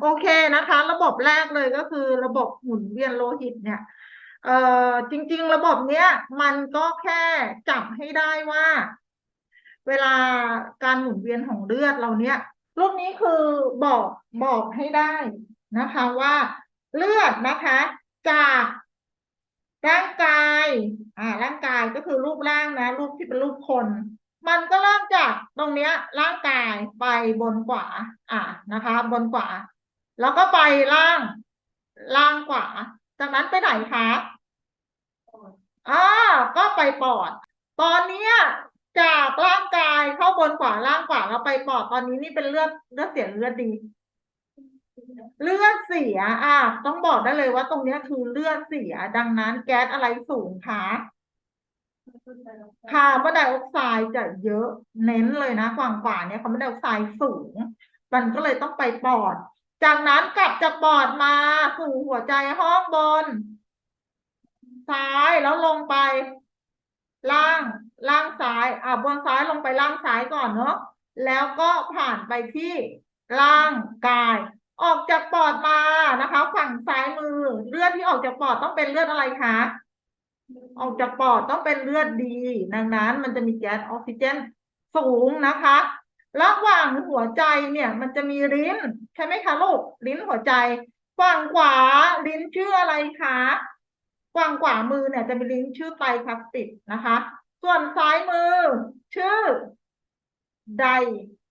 โอเคนะคะ ระบบแรกเลยก็คือระบบหมุนเวียนโลหิตเนี่ยเอ่อจริง ๆ ระบบเนี้ยมันก็แค่จับให้ได้ว่า เวลาการหมุนเวียนของเลือดเราเนี่ยรูปนี้คือบอกบอกให้ได้นะคะว่าเลือดนะคะ จากร่างกาย อ่า ร่างกายก็คือรูปร่างนะ รูปที่เป็นรูปคน มันก็เริ่มจากตรงเนี้ยร่างกายไปบนขวา อ่านะคะ บนขวา แล้วก็ไปล่างล่างขวา จากนั้นไปไหนคะอ่าก็ไปปอด ตอนเนี้ยจากร่างกายเข้าบนขวาล่างขวาแล้วไปปอดตอนนี้นี่เป็นเลือดเลือดเสียเลือดดี เลือดเสียอะต้องบอกได้เลยว่าตรงเนี้ยคือเลือดเสียดังนั้นแก๊สอะไรสูงคะ คาร์บอนไดออกไซด์จะเยอะเน้นเลยนะฝั่งขวาเนี่ยคาร์บอนไดออกไซด์สูง มันก็เลยต้องไปปอด จากนั้นกลับจากปอดมาสู่หัวใจห้องบน ซ้ายแล้วลงไป ล่างล่างซ้ายอะบนซ้ายลงไปล่างซ้ายก่อนเนาะแล้วก็ผ่านไปที่ล่างกาย ออกจากปอดมานะคะ ฝั่งซ้ายมือเลือดที่ออกจากปอดต้องเป็นเลือดอะไรคะ ออกจากปอดต้องเป็นเลือดดี ดังนั้น มันจะมีแก๊สออกซิเจนสูงนะคะ ระหว่างหัวใจเนี่ย มันจะมีลิ้น ใช่ไหมคะลูกลิ้นหัวใจฝั่งขวาลิ้นชื่ออะไรคะฝั่งขวามือเนี่ยจะมีลิ้นชื่อไตรคาสติดนะคะ ส่วนซ้ายมือ ชื่อได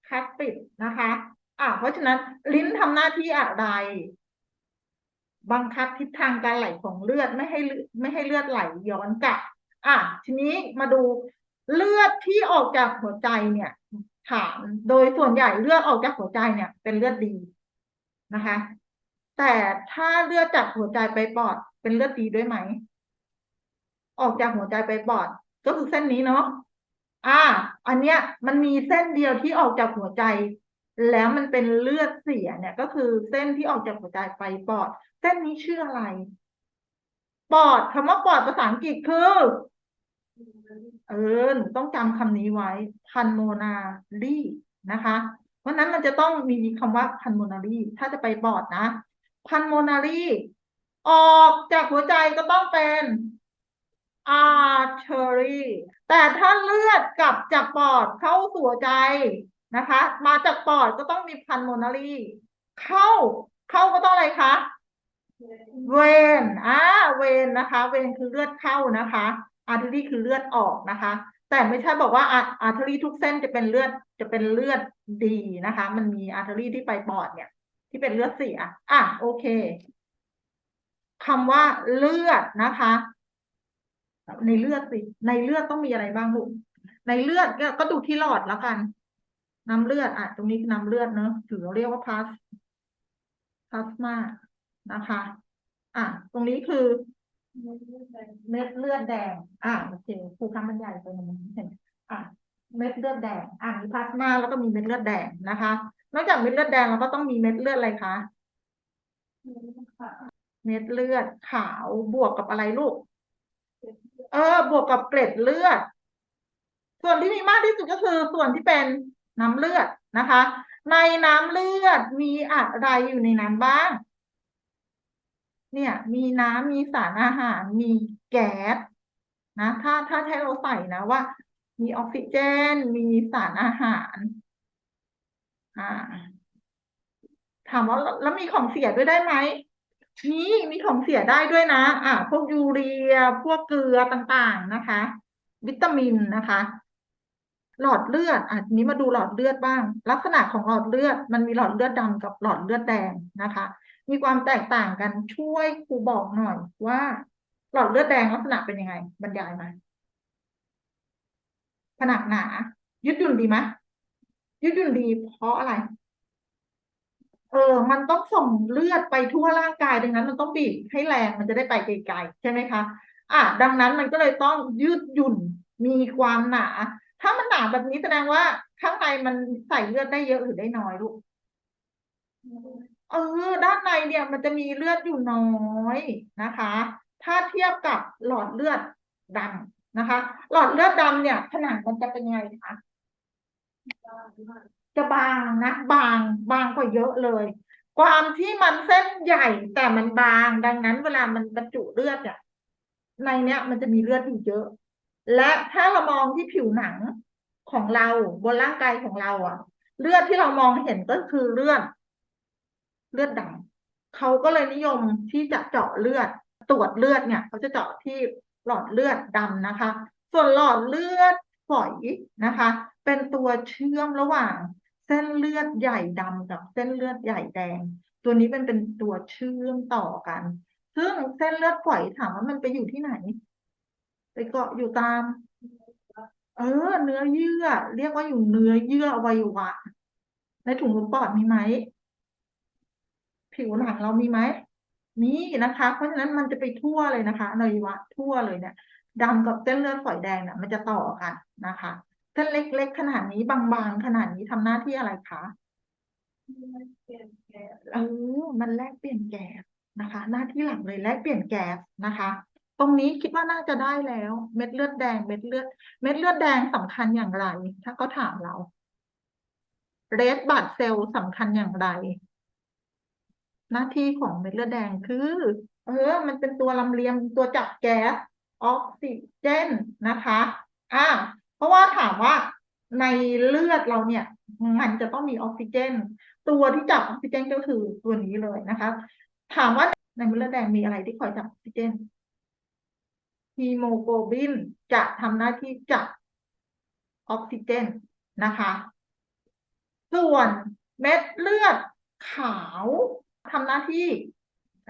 คาสติดนะคะอ่าเพราะฉะนั้นลิ้นทำหน้าที่อะไร บังคับทิศทางการไหลของเลือดไม่ให้เลือดไม่ให้เลือดไหลย้อนกลับ อะ ทีนี้มาดูเลือดที่ออกจากหัวใจเนี่ย ถามโดยส่วนใหญ่เลือดออกจากหัวใจเนี่ย เป็นเลือดดีนะคะ แต่ถ้าเลือดจากหัวใจไปปอดเป็นเลือดดีด้วยไหม ออกจากหัวใจไปปอด ก็คือเส้นนี้เนาะอ่า อันเนี้ยมันมีเส้นเดียวที่ออกจากหัวใจ แล้วมันเป็นเลือดเสียเนี่ยก็คือเส้นที่ออกจากหัวใจไปปอด เส้นนี้ชื่ออะไร ปอดคำว่าปอดภาษาอังกฤษคือ เออหนูต้องจำคำนี้ไว้ pulmonary นะคะ เพราะฉะนั้นมันจะต้องมีคำว่า pulmonary ถ้าจะไปปอดนะ pulmonary ออกจากหัวใจก็ต้องเป็น artery แต่ถ้าเลือดกลับจากปอดเข้าสู่หัวใจ นะคะ มาจากปอดก็ต้องมี pulmonary เข้าเข้าก็ต้องอะไรคะเวนอ่าเวนนะคะ เวนคือเลือดเข้านะคะอาร์เทอรี่คือเลือดออกนะคะ แต่ไม่ใช่บอกว่าอาอาร์เทอรี่ทุกเส้นจะเป็นเลือดจะเป็นเลือดดีนะคะ มันมีอาร์เทอรี่ที่ไปปอดเนี่ย ที่เป็นเลือดเสียอะโอเคคำว่าเลือดนะคะ ในเลือดสิในเลือดต้องมีอะไรบ้างลูกในเลือดก็ดูที่หลอดแล้วกัน น้ำเลือดอะตรงนี้คือน้ำเลือดเนอะถือเราเรียกว่าพลาสพลาสมานะคะ อะ ตรงนี้คือเม็ดเลือดแดง อ่าโอเคครูคำบรรยายไปหนึ่งเห็นอะเม็ดเลือดแดง อ่ามีพลาสมาแล้วก็มีเม็ดเลือดแดงนะคะ นอกจากเม็ดเลือดแดงเราก็ต้องมีเม็ดเลือดอะไรคะเม็ดเลือดขาวบวกกับอะไรลูก เออ บวกกับเกล็ดเลือด ส่วนที่มีมากที่สุดก็คือส่วนที่เป็น น้ำเลือดนะคะ ในน้ำเลือดมีอะไรอยู่ในนั้นบ้าง เนี่ย มีน้ำมีสารอาหาร มีแก๊สนะถ้าถ้าให้เราใส่นะว่า มีออกซิเจน มีสารอาหารอ่าถามว่าแล้วมีของเสียด้วยได้ไหมมีมีของเสียได้ด้วยนะ อ่าพวกยูเรีย พวกเกลือต่างๆนะคะ วิตามินนะคะ หลอดเลือดอะนี้มาดูหลอดเลือดบ้าง ลักษณะของหลอดเลือดมันมีหลอดเลือดดำกับหลอดเลือดแดงนะคะ มีความแตกต่างกันช่วยครูบอกหน่อยว่า หลอดเลือดแดงลักษณะเป็นยังไง บรรยายมาผนักหนา ยืดหยุ่นดีไหมยืดหยุ่นดีเพราะอะไร เออ มันต้องส่งเลือดไปทั่วร่างกายดังนั้น มันต้องบีบให้แรงมันจะได้ไปไกลๆใช่ไหมคะ อะดังนั้นมันก็เลยต้องยืดหยุ่นมีความหนา ถ้ามันหนาแบบนี้แสดงว่าข้างในมันใส่เลือดได้เยอะหรือได้น้อยลูกเออ ด้านในเนี่ยมันจะมีเลือดอยู่น้อยนะคะ ถ้าเทียบกับหลอดเลือดดำนะคะ หลอดเลือดดำเนี่ย ผนังมันจะเป็นยังไงคะจะบางนะ บางบางกว่าเยอะเลย ความที่มันเส้นใหญ่แต่มันบาง ดังนั้นเวลามันบรรจุเลือดเนี่ยในเนี้ยมันจะมีเลือดอยู่เยอะ และถ้าเรามองที่ผิวหนังของเราบนร่างกายของเราอะเลือดที่เรามองเห็นก็คือเลือดเลือดดำเขาก็เลยนิยมที่จะเจาะเลือดตรวจเลือดเนี่ยเขาจะเจาะที่หลอดเลือดดำนะคะ ส่วนหลอดเลือดฝอยนะคะ เป็นตัวเชื่อมระหว่าง เส้นเลือดใหญ่ดำกับเส้นเลือดใหญ่แดง ตัวนี้เป็นเป็นตัวเชื่อมต่อกัน ซึ่งเส้นเลือดฝอยถามว่ามันไปอยู่ที่ไหน ไปเกาะอยู่ตาม เออ เนื้อเยื่อ เรียกว่าอยู่เนื้อเยื่ออวัยวะ ในถุงลมปอดมีไหม ผิวหนังเรามีไหมมีนะคะ เพราะฉะนั้นมันจะไปทั่วเลยนะคะอวัยวะทั่วเลยเนี่ยดำกับเส้นเลือดฝอยแดงเนี่ยมันจะต่อกันนะคะเส้นเล็ก ๆ ขนาดนี้บางๆขนาดนี้ทำหน้าที่อะไรคะเออมันแลกเปลี่ยนแก๊สนะคะ หน้าที่หลักเลยแลกเปลี่ยนแก๊สนะคะ ตรงนี้คิดว่าน่าจะได้แล้ว เม็ดเลือดแดง เม็ดเลือด เม็ดเลือดแดงสำคัญอย่างไร ถ้าเขาถามเราเรดบัตเซลล์สำคัญอย่างไร หน้าที่ของเม็ดเลือดแดงคือ เออ มันเป็นตัวลำเลียงตัวจับแก๊สออกซิเจนนะคะอ่าเพราะว่าถามว่าในเลือดเราเนี่ย มันจะต้องมีออกซิเจน ตัวที่จับออกซิเจนก็คือตัวนี้เลยนะคะ ถามว่าในเม็ดเลือดแดงมีอะไรที่คอยจับออกซิเจน ฮีโมโกลบินจะทำหน้าที่จับออกซิเจนนะคะ ส่วนเม็ดเลือดขาวทำหน้าที่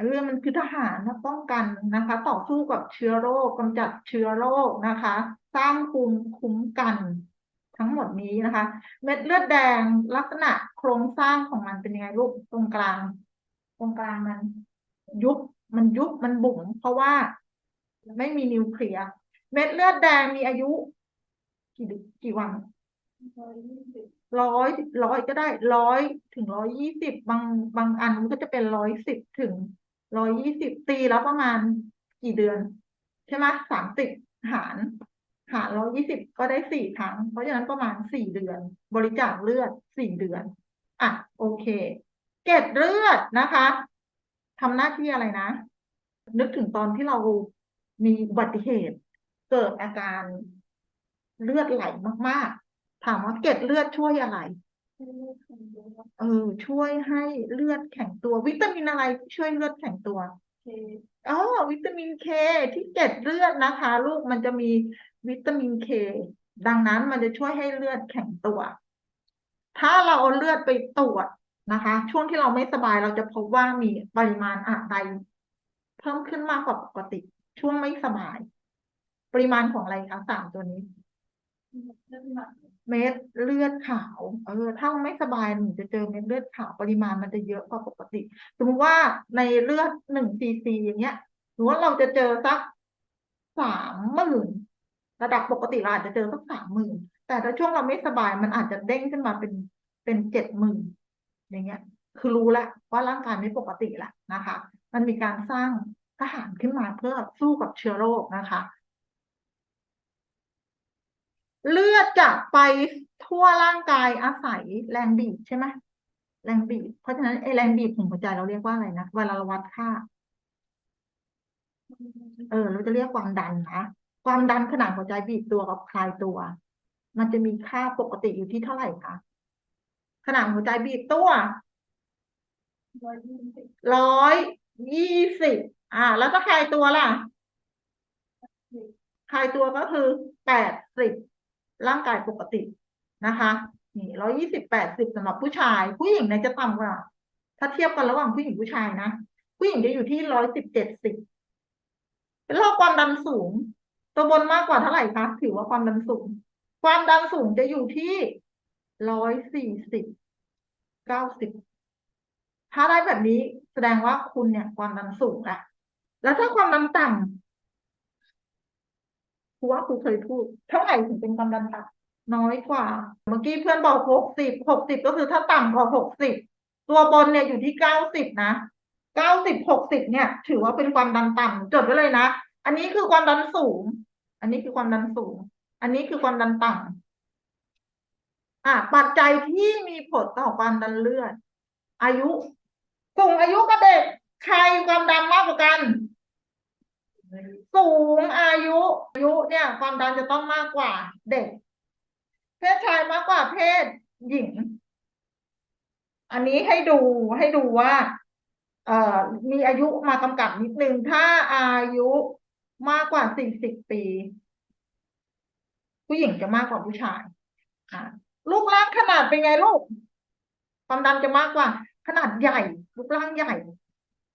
เรื่องมันคือทหารนะป้องกันนะคะ ต่อสู้กับเชื้อโรคกำจัดเชื้อโรคนะคะ สร้างภูมิคุ้มกันทั้งหมดนี้นะคะ เม็ดเลือดแดงลักษณะโครงสร้างของมันเป็นยังไงลูกตรงกลาง ตรงกลางมัน ยุบมันยุบมันบุ๋มเพราะว่า ไม่มีนิวเคลียร์เม็ดเลือดแดงมีอายุ กี่ดือนกี่วันร้อยร้อยก็ได้ร้อยถึงร้อยยี่สิบบางบางอันมันก็จะเป็นร้อยสิบถึงร้อยยี่สิบตีแล้วประมาณกี่เดือน ใช่ไหมสามสิบหาร หารร้อยยี่สิบก็ได้สี่ครั้ง เพราะฉะนั้นประมาณสี่เดือน บริจาคเลือดสี่เดือน อะ โอเค เกล็ดเลือดนะคะทำหน้าที่อะไรนะ นึกถึงตอนที่เรา มีอุบัติเหตุ เกิดอาการเลือดไหลมาก ๆ ถามว่าเกล็ดเลือดช่วยอะไรเออช่วยให้เลือดแข็งตัว วิตามินอะไรช่วยเลือดแข็งตัวอ๋อวิตามินเคที่เกล็ดเลือดนะคะ ลูกมันจะมีวิตามินเคดังนั้นมันจะช่วยให้เลือดแข็งตัว ถ้าเราเอาเลือดไปตรวจนะคะ ช่วงที่เราไม่สบายเราจะพบว่ามีปริมาณอะไรเพิ่มขึ้นมากกว่าปกติ ช่วงไม่สบาย ปริมาณของอะไรคะสามตัวนี้ เม็ดเลือดขาวเออถ้าไม่สบายหนูจะเจอเม็ดเลือดขาวปริมาณมันจะเยอะกว่าปกติ สมมติว่าในเลือดหนึ่งซีซีอย่างเงี้ยหรือว่าเราจะเจอสักสามหมื่นระดับปกติเราอาจจะเจอสักสามหมื่นแต่ถ้าช่วงเราไม่สบายมันอาจจะเด้งขึ้นมาเป็นเป็นเจ็ดหมื่นอย่างเงี้ย คือรู้แล้วว่าร่างกายไม่ปกติละนะคะ มันมีการสร้าง ทหารขึ้นมาเพื่อสู้กับเชื้อโรคนะคะ เลือดจะไปทั่วร่างกายอาศัยแรงบีบใช่ไหมแรงบีบเพราะฉะนั้นไอแรงบีบของหัวใจเราเรียกว่าอะไรนะเวลาเราวัดค่า เออ เราจะเรียกความดันนะความดันขนาดหัวใจบีบตัวกับคลายตัว มันจะมีค่าปกติอยู่ที่เท่าไหร่คะขนาดหัวใจบีบตัวร้อยยี่สิบ อ่า แล้วก็คลายตัวล่ะ คลายตัวก็คือแปดสิบร่างกายปกตินะคะนี่ร้อยี่สิบแปดสิบสำหรับผู้ชาย ผู้หญิงเนี่ยจะต่ำกว่า ถ้าเทียบกันระหว่างผู้หญิงผู้ชายนะ ผู้หญิงจะอยู่ที่ร้อยสิบเจ็ดสิบเป็นโรคความดันสูง ตัวบนมากกว่าเท่าไหร่คะถือว่าความดันสูง ความดันสูงจะอยู่ที่ร้อยสี่สิบเก้าสิบถ้าได้แบบนี้แสดงว่าคุณเนี่ยความดันสูงแหละ แล้วถ้าความดันต่ำครูว่าครูเคยพูด เท่าไหร่ถึงเป็นความดันต่ำน้อยกว่า เมื่อกี้เพื่อนบอกหกสิบหกสิบก็คือถ้าต่ำกว่าหกสิบตัวบนเนี่ยอยู่ที่เก้าสิบนะเก้าสิบหกสิบเนี่ย ถือว่าเป็นความดันต่ำจดไว้เลยนะ อันนี้คือความดันสูง อันนี้คือความดันสูง อันนี้คือความดันต่ำอะปัจจัยที่มีผลต่อความดันเลือด อายุสูงอายุกับเด็กใครความดันมากกว่ากัน สูงอายุอายุเนี่ยความดันจะต้องมากกว่าเด็ก เพศชายมากกว่าเพศหญิง อันนี้ให้ดูให้ดูว่าเอ่อมีอายุมากำกับนิดนึง ถ้าอายุมากกว่าสี่สิบปี ผู้หญิงจะมากกว่าผู้ชายลูกร่างขนาดเป็นไงลูกความดันจะมากกว่า ขนาดใหญ่รูปร่างใหญ่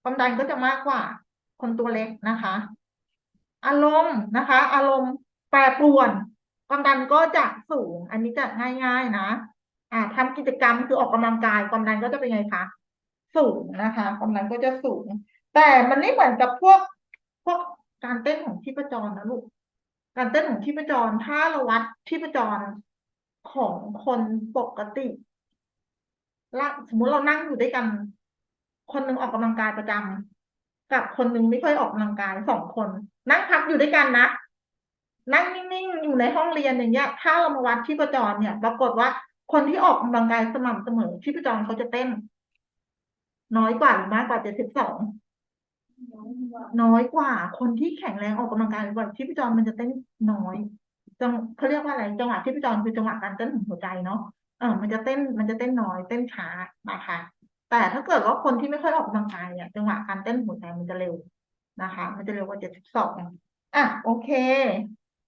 ความดันก็จะมากกว่า คนตัวเล็กนะคะ อารมณ์นะคะ อารมณ์แปรปรวน ความดันก็จะสูง อันนี้จะง่าย ๆนะ อ่าทำกิจกรรมคือออกกำลังกาย ความดันก็จะเป็นไงคะสูงนะคะ ความดันก็จะสูง แต่มันไม่เหมือนกับพวกพวกการเต้นของชีพจรนะลูกการเต้นของชีพจรถ้าเราวัดชีพจรของคนปกติละสมมุติเรานั่งอยู่ด้วยกัน คนหนึ่งออกกำลังกายประจำ กับคนหนึ่งไม่ค่อยออกกำลังกายสองคน นั่งพักอยู่ด้วยกันนะ นั่งนิ่งๆอยู่ในห้องเรียนอย่างเงี้ย ถ้าเรามาวัดชีพจรเนี่ย ปรากฏว่าคนที่ออกกำลังกายสม่ำเสมอชีพจรเขาจะเต้น น้อยกว่าหรือมากกว่าเจ็ดสิบสองน้อยกว่า คนที่แข็งแรงออกกำลังกายกว่าชีพจรมันจะเต้นน้อยจังเขาเรียกว่าอะไรจังหวะชีพจรคือจังหวะการเต้นของหัวใจเนาะเออมันจะเต้นมันจะเต้นน้อยเต้นช้านะคะ แต่ถ้าเกิดว่าคนที่ไม่ค่อยออกกำลังกายเนี่ยจังหวะการเต้นหัวใจมันจะเร็วนะคะ มันจะเร็วกว่าเจ็ดสิบสองอะโอเค